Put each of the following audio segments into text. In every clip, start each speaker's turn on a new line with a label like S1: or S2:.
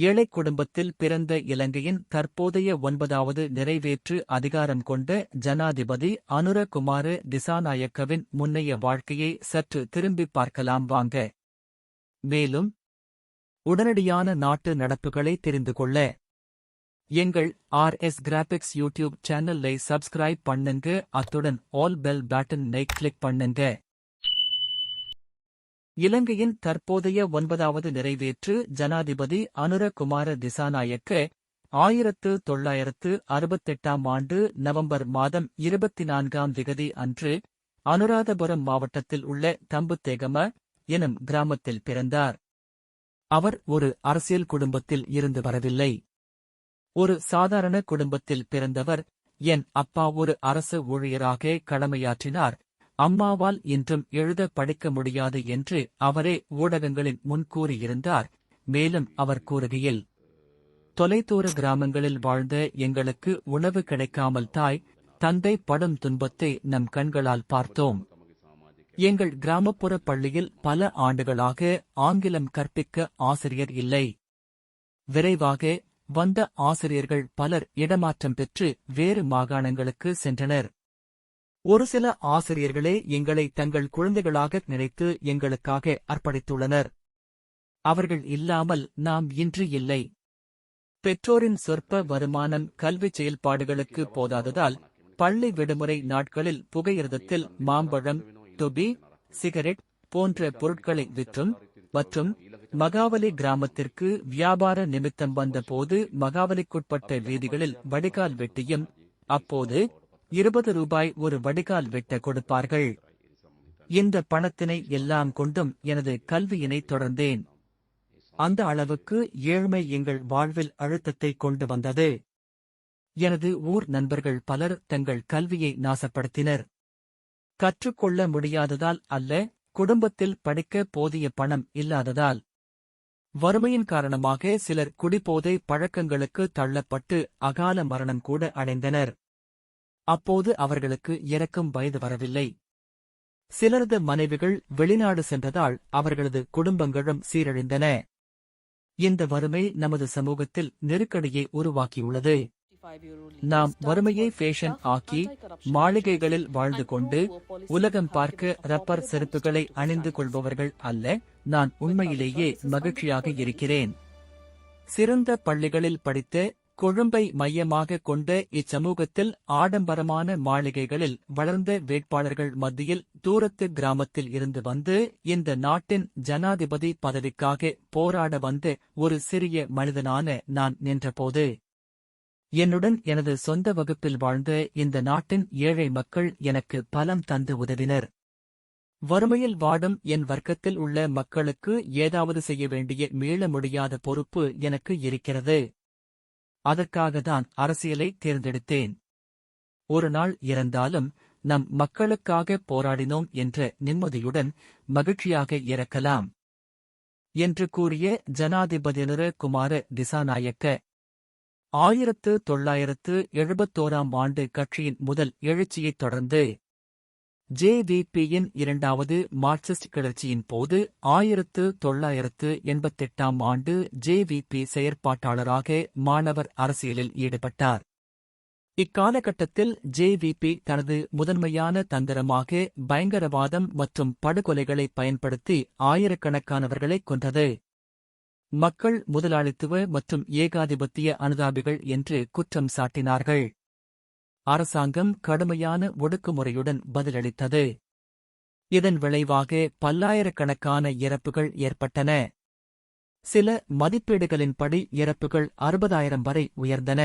S1: ஏழை குடும்பத்தில் பிறந்த இலங்கையின் தற்போதைய ஒன்பதாவது நிறைவேற்று அதிகாரம் கொண்ட ஜனாதிபதி அனுரகுமார திசாநாயக்கவின் முன்னைய வாழ்க்கையை சற்று திரும்பிப் பார்க்கலாம் வாங்க. மேலும் உடனடியான நாட்டு நடப்புகளை தெரிந்து கொள்ள. எங்கள் ஆர் எஸ் கிராபிக்ஸ் யூடியூப் சேனலை சப்ஸ்கிரைப் பண்ணுங்க. அத்துடன் ஆல் பெல் பட்டனை கிளிக் பண்ணுங்க. இலங்கையின் தற்போதைய ஒன்பதாவது நிறைவேற்று ஜனாதிபதி அனுரகுமார திசாநாயக்க ஆயிரத்து தொள்ளாயிரத்து அறுபத்தெட்டாம் ஆண்டு நவம்பர் மாதம் இருபத்தி நான்காம் திகதி அன்று அனுராதபுரம் மாவட்டத்தில் உள்ள தம்புத்தேகம எனும் கிராமத்தில் பிறந்தார். அவர் ஒரு அரசியல் குடும்பத்தில் இருந்து வரவில்லை. ஒரு சாதாரண குடும்பத்தில் பிறந்தவர் என் அப்பா ஒரு அரசு ஊழியராக கடமையாற்றினார். அம்மாவால் இன்றும் எழுத படிக்க முடியாது என்று அவரே ஊடகங்களின் முன் கூறியிருந்தார். மேலும் அவர் கூறுகையில் தொலைதூர கிராமங்களில் வாழ்ந்த எங்களுக்கு உணவு கிடைக்காமல் தாய் தந்தை படும் துன்பத்தை நம் கண்களால் பார்த்தோம். எங்கள் கிராமப்புற பள்ளியில் பல ஆண்டுகளாக ஆங்கிலம் கற்பிக்க ஆசிரியர் இல்லை. விரைவாக வந்த ஆசிரியர்கள் பலர் இடமாற்றம் பெற்று வேறு மாகாணங்களுக்கு சென்றனர். ஒரு சில ஆசிரியர்களே எங்களை தங்கள் குழந்தைகளாக நினைத்து எங்களுக்காக அர்ப்பணித்துள்ளனர். அவர்கள் இல்லாமல் நாம் இன்று இல்லை. பெற்றோரின் சொற்ப வருமானம் கல்வி செயல்பாடுகளுக்கு போதாததால் பள்ளி விடுமுறை நாட்களில் புகையிரதத்தில் மாம்பழம் தொபி சிகரெட் போன்ற பொருட்களை விற்றும் மற்றும் மகாவலி கிராமத்திற்கு வியாபார நிமித்தம் வந்தபோது மகாவலிக்குட்பட்ட வீதிகளில் வடிகால் வெட்டியும் அப்போது இருபது ரூபாய் ஒரு வடிகால் வெட்ட கொடுப்பார்கள். இந்த பணத்தினை எல்லாம் கொண்டும் எனது கல்வியினை தொடர்ந்தேன். அந்த அளவுக்கு ஏழ்மை எங்கள் வாழ்வில் அழுத்தத்தை கொண்டு வந்தது. எனது ஊர் நண்பர்கள் பலர் தங்கள் கல்வியை நாசப்படுத்தினர். கற்றுக்கொள்ள முடியாததால் அல்ல குடும்பத்தில் படிக்க போதிய பணம் இல்லாததால். வறுமையின் காரணமாக சிலர் குடிபோதை பழக்கங்களுக்கு தள்ளப்பட்டு அகால மரணம் கூட அடைந்தனர். அப்போது அவர்களுக்கு இறக்கும் வயது வரவில்லை. சிலரது மனைவிகள் வெளிநாடு சென்றதால் அவர்களது குடும்பங்களும் சீரழிந்தன. இந்த வறுமை நமது சமூகத்தில் நெருக்கடியை உருவாக்கியுள்ளது. நாம் வறுமையை ஃபேஷன் ஆக்கி மாளிகைகளில் வாழ்ந்து கொண்டு உலகம் பார்க்க ரப்பர் செருப்புகளை அணிந்து கொள்பவர்கள் அல்ல நான் உண்மையிலேயே மகிழ்ச்சியாக இருக்கிறேன். சிறந்த பள்ளிகளில் படித்த கொழும்பை மையமாக கொண்ட இச்சமூகத்தில் ஆடம்பரமான மாளிகைகளில் வளர்ந்த வேட்பாளர்கள் மத்தியில் தூரத்து கிராமத்தில் இருந்து வந்து இந்த நாட்டின் ஜனாதிபதி பதவிக்காக போராட வந்த ஒரு சிறிய மனிதனான நான் நின்றபோது என்னுடன் எனது சொந்த வகுப்பில் வாழ்ந்த இந்த நாட்டின் ஏழை மக்கள் எனக்கு பலம் தந்து உதவினர். வறுமையில் வாடும் என் வர்க்கத்தில் உள்ள மக்களுக்கு ஏதாவது செய்ய வேண்டிய மீள முடியாத பொறுப்பு எனக்கு இருக்கிறது. அதற்காகத்தான் அரசியலை தேர்ந்தெடுத்தேன். ஒரு நாள் இறந்தாலும் நம் மக்களுக்காக போராடினோம் என்ற நிம்மதியுடன் மகிழ்ச்சியாக இறக்கலாம். என்று கூறிய ஜனாதிபதியினர குமார திசாநாயக்க ஆயிரத்து தொள்ளாயிரத்து எழுபத்தோராம் ஆண்டு கட்சியின் முதல் எழுச்சியைத் தொடர்ந்து ஜேவிபியின் இரண்டாவது மார்க்சிஸ்ட் கிளர்ச்சியின் போது ஆயிரத்து தொள்ளாயிரத்து எண்பத்தெட்டாம் ஆண்டு ஜேவிபி செயற்பாட்டாளராக மாணவர் அரசியலில் ஈடுபட்டார். இக்காலகட்டத்தில் ஜேவிபி தனது முதன்மையான தந்திரமாக பயங்கரவாதம் மற்றும் படுகொலைகளை பயன்படுத்தி ஆயிரக்கணக்கானவர்களை கொன்றது. மக்கள் முதலாளித்துவ மற்றும் ஏகாதிபத்திய அனுதாபிகள் என்று குற்றம் சாட்டினார்கள். அரசாங்கம் கடுமையான ஒடுக்குமுறையுடன் பதிலளித்தது. இதன் விளைவாக பல்லாயிரக்கணக்கான இறப்புகள் ஏற்பட்டன. சில மதிப்பீடுகளின்படி இறப்புகள் அறுபதாயிரம் வரை உயர்ந்தன.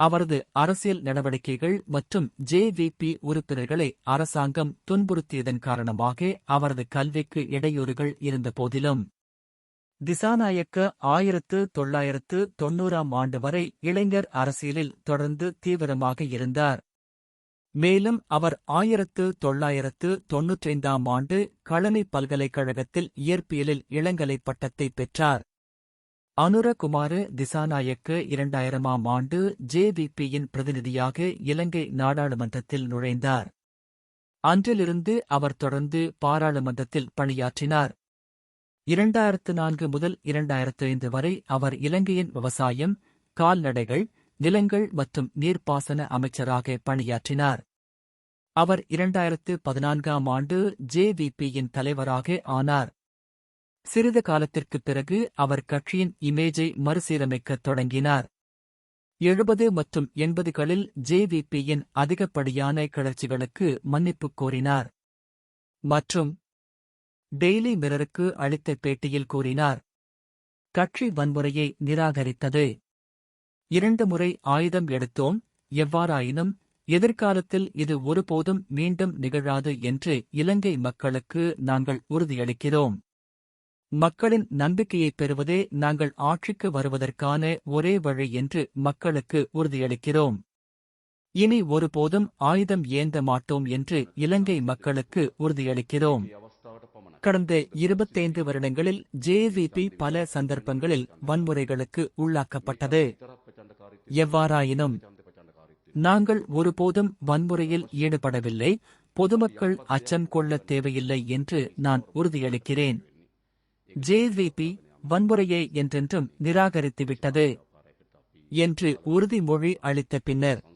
S1: அவரது அரசியல் நடவடிக்கைகள் மற்றும் ஜேவிபி உறுப்பினர்களை அரசாங்கம் துன்புறுத்தியதன் காரணமாக அவரது கல்விக்கு இடையூறுகள் இருந்தபோதிலும் திசாநாயக்க ஆயிரத்து தொள்ளாயிரத்து தொன்னூறாம் ஆண்டு வரை இளைஞர் அரசியலில் தொடர்ந்து தீவிரமாக இருந்தார். மேலும் அவர் ஆயிரத்து தொள்ளாயிரத்து தொன்னூற்றைந்தாம் ஆண்டு களனி பல்கலைக்கழகத்தில் இயற்பியலில் இளங்கலை பட்டத்தை பெற்றார். அனுரகுமார திசாநாயக்க இரண்டாயிரமாம் ஆண்டு ஜேவிபியின் பிரதிநிதியாக இலங்கை நாடாளுமன்றத்தில் நுழைந்தார். அன்றிலிருந்து அவர் தொடர்ந்து பாராளுமன்றத்தில் பணியாற்றினார். இரண்டாயிரத்து நான்கு முதல் இரண்டாயிரத்து ஐந்து வரை அவர் இலங்கையின் விவசாயம் கால்நடைகள் நிலங்கள் மற்றும் நீர்ப்பாசன அமைச்சராக பணியாற்றினார். அவர் இரண்டாயிரத்து பதினான்காம் ஆண்டு ஜேவிபியின் தலைவராக ஆனார். சிறிது காலத்திற்குப் பிறகு அவர் கட்சியின் இமேஜை மறுசீரமைக்கத் தொடங்கினார். எழுபது மற்றும் எண்பதுகளில் ஜேவிபியின் அதிகப்படியான கிளர்ச்சிகளுக்கு மன்னிப்பு கோரினார். மற்றும் டெய்லி மிரருக்கு அளித்த பேட்டியில் கூறினார். கட்சி வன்முறையை நிராகரித்தது. இரண்டு முறை ஆயுதம் எடுத்தோம் எவ்வாறாயினும் எதிர்காலத்தில் இது ஒருபோதும் மீண்டும் நிகழாது என்று இலங்கை மக்களுக்கு நாங்கள் உறுதியளிக்கிறோம். மக்களின் நம்பிக்கையைப் பெறுவதே நாங்கள் ஆட்சிக்கு வருவதற்கான ஒரே வழி என்று மக்களுக்கு உறுதியளிக்கிறோம். இனி ஒருபோதும் ஆயுதம் ஏந்த மாட்டோம் என்று இலங்கை மக்களுக்கு உறுதியளிக்கிறோம். கடந்த இருபத்தைந்து வருடங்களில் ஜேவிபி பல சந்தர்ப்பங்களில் வன்முறைகளுக்கு உள்ளாக்கப்பட்டது. எவ்வாறாயினும் நாங்கள் ஒருபோதும் வன்முறையில் ஈடுபடவில்லை. பொதுமக்கள் அச்சம் கொள்ளத் தேவையில்லை என்று நான் உறுதியளிக்கிறேன். ஜேவிபி வன்முறையை என்றென்றும் நிராகரித்துவிட்டது என்று உறுதிமொழி அளித்த பின்னர்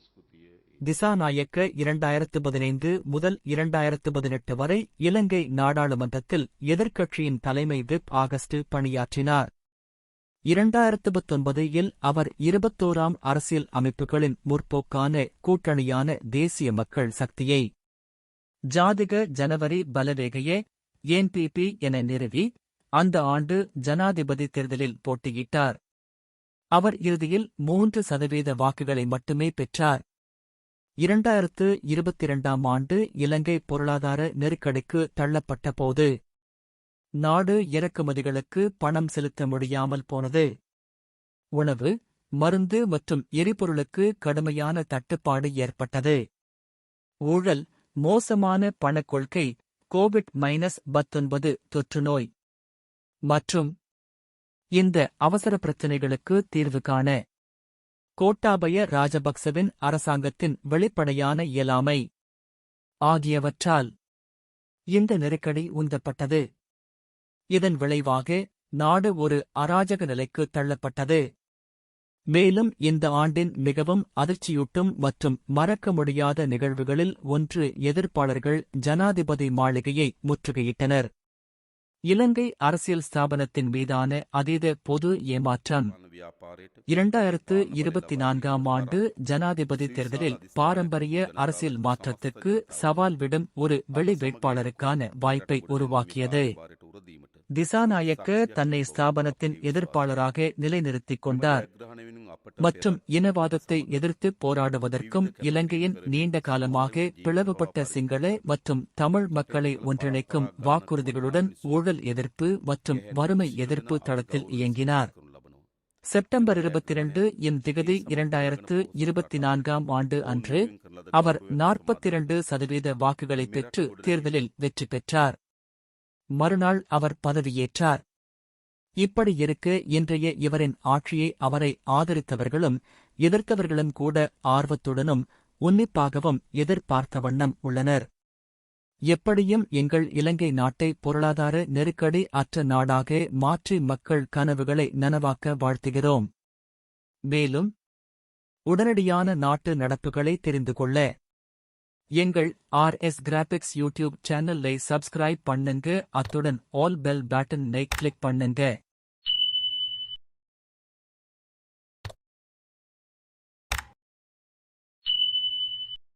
S1: திசாநாயக்க இரண்டாயிரத்து பதினைந்து முதல் இரண்டாயிரத்து பதினெட்டு வரை இலங்கை நாடாளுமன்றத்தில் எதிர்க்கட்சியின் தலைமை விப் ஆகஸ்ட் பணியாற்றினார். இரண்டாயிரத்து பத்தொன்பது இல் அவர் இருபத்தோராம் அரசியல் அமைப்புகளின் முற்போக்கான கூட்டணியான தேசிய மக்கள் சக்தியை ஜாதிக ஜனவரி பலவேகையே என்பிபி என நிறுவி அந்த ஆண்டு ஜனாதிபதி தேர்தலில் போட்டியிட்டார். அவர் இறுதியில் மூன்று சதவீத வாக்குகளை மட்டுமே பெற்றார். இரண்டாயிரத்து இருபத்திரண்டாம் ஆண்டு இலங்கை பொருளாதார நெருக்கடிக்கு தள்ளப்பட்ட போது நாடு இறக்குமதிகளுக்கு பணம் செலுத்த முடியாமல் போனது. உணவு மருந்து மற்றும் எரிபொருளுக்கு கடுமையான தட்டுப்பாடு ஏற்பட்டது. ஊழல் மோசமான பணக்கொள்கை கோவிட் மைனஸ் பத்தொன்பது தொற்றுநோய் மற்றும் இந்த அவசர பிரச்சினைகளுக்கு தீர்வு காண கோட்டாபய ராஜபக்சவின் அரசாங்கத்தின் வெளிப்படையான இயலாமை. ஆகியவற்றால் இந்த நெருக்கடி உந்தப்பட்டது. இதன் விளைவாக நாடு ஒரு அராஜக நிலைக்கு தள்ளப்பட்டது. மேலும் இந்த ஆண்டின் மிகவும் அதிர்ச்சியூட்டும் மற்றும் மறக்க முடியாத நிகழ்வுகளில் ஒன்று எதிர்ப்பாளர்கள் ஜனாதிபதி மாளிகையை முற்றுகையிட்டனர். இலங்கை அரசியல் ஸ்தாபனத்தின் மீதான அதீத பொது ஏமாற்றம். இரண்டாயிரத்து இருபத்தி நான்காம் ஆண்டு ஜனாதிபதி தேர்தலில் பாரம்பரிய அரசியல் மாற்றத்துக்கு சவால் விடும் ஒரு வெளி வேட்பாளருக்கான வாய்ப்பை உருவாக்கியது. திசாநாயக்க தன்னை ஸ்தாபனத்தின் எதிர்ப்பாளராக நிலைநிறுத்திக் கொண்டார் மற்றும் இனவாதத்தை எதிர்த்து போராடுவதற்கும் இலங்கையின் நீண்ட காலமாக பிளவுபட்ட சிங்கள மற்றும் தமிழ் மக்களை ஒன்றிணைக்கும் வாக்குறுதிகளுடன் ஊழல் எதிர்ப்பு மற்றும் வறுமை எதிர்ப்பு தளத்தில் இயங்கினார். செப்டம்பர் இருபத்தி இரண்டு இம் திகதி இரண்டாயிரத்து இருபத்தி நான்காம் ஆண்டு அன்று அவர் நாற்பத்திரண்டு சதவீத வாக்குகளை பெற்று தேர்தலில் வெற்றி பெற்றார். மறுநாள் அவர் பதவியேற்றார். இப்படி இருக்க இன்றைய இவரின் ஆட்சியை அவரை ஆதரித்தவர்களும் எதிர்த்தவர்களும் கூட ஆர்வத்துடனும் உன்னிப்பாகவும் எதிர்பார்த்த வண்ணம் உள்ளனர். எப்படியும் எங்கள் இலங்கை நாட்டை பொருளாதார நெருக்கடி அற்ற நாடாக மாற்றி மக்கள் கனவுகளை நனவாக்க வாழ்த்துகிறோம். மேலும் உடனடியான நாட்டு நடப்புகளை தெரிந்து கொள்ள எங்கள் ஆர் எஸ் கிராபிக்ஸ் யூடியூப் சேனலை சப்ஸ்கிரைப் பண்ணுங்க. அத்துடன் ஆல் பெல் பட்டனை கிளிக் பண்ணுங்க.